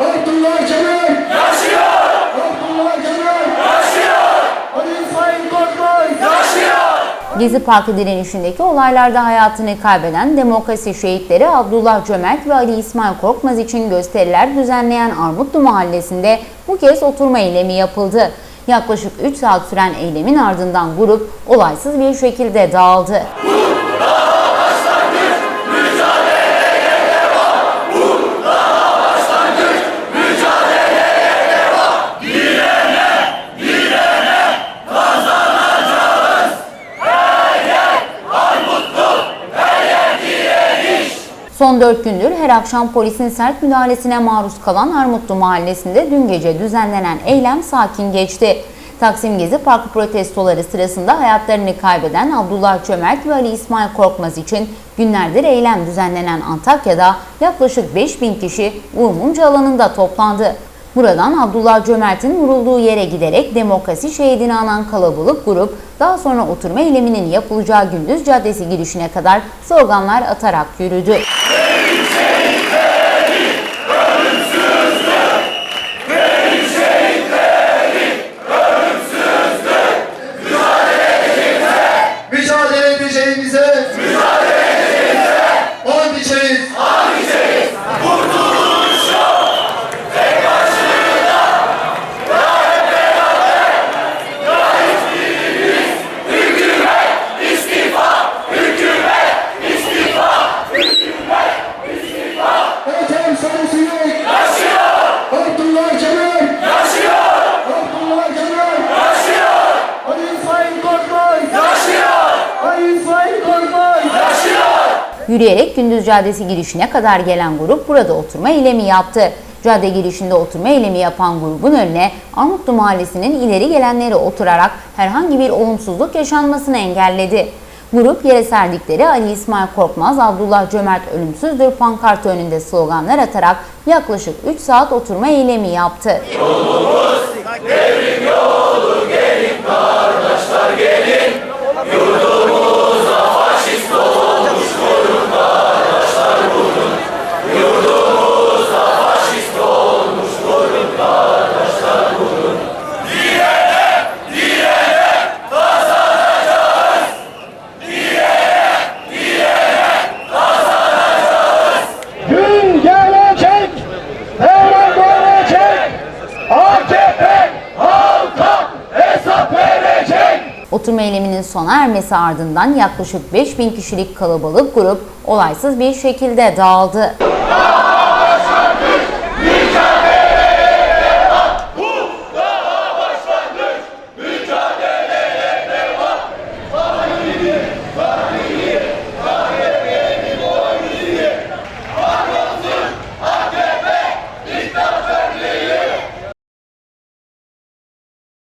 Abdullah Kemal! Gezi Parkı direnişindeki olaylarda hayatını kaybeden demokrasi şehitleri Abdullah Cömert ve Ali İsmail Korkmaz için gösteriler düzenleyen Armutlu Mahallesi'nde bu kez oturma eylemi yapıldı. Yaklaşık 3 saat süren eylemin ardından grup olaysız bir şekilde dağıldı. Son 4 gündür her akşam polisin sert müdahalesine maruz kalan Armutlu Mahallesi'nde dün gece düzenlenen eylem sakin geçti. Taksim Gezi Parkı protestoları sırasında hayatlarını kaybeden Abdullah Çömert ve Ali İsmail Korkmaz için günlerdir eylem düzenlenen Antakya'da yaklaşık 5000 kişi Urmunca alanında toplandı. Buradan Abdullah Cömert'in vurulduğu yere giderek demokrasi şehidini anan kalabalık grup daha sonra oturma eyleminin yapılacağı Gündüz Caddesi girişine kadar sloganlar atarak yürüdü. Mücadele edeceğimize! Mücadele edeceğimize! And içeriz! Vatan sarısı yok! Yaşıyor! Abdullah Kemal! Yaşıyor! Abdullah Kemal! Yaşıyor! Ali İsmail Korkmaz! Yaşıyor! Ali İsmail Korkmaz! Yaşıyor! Yürüyerek Gündüz Caddesi girişine kadar gelen grup burada oturma eylemi yaptı. Cadde girişinde oturma eylemi yapan grubun önüne Armutlu Mahallesi'nin ileri gelenleri oturarak herhangi bir olumsuzluk yaşanmasını engelledi. Grup yere serdikleri Ali İsmail Korkmaz, Abdullah Cömert ölümsüzdür pankartı önünde sloganlar atarak yaklaşık 3 saat oturma eylemi yaptı. Gün Oturma eyleminin sona ermesi ardından yaklaşık 5000 kişilik kalabalık grup olaysız bir şekilde dağıldı.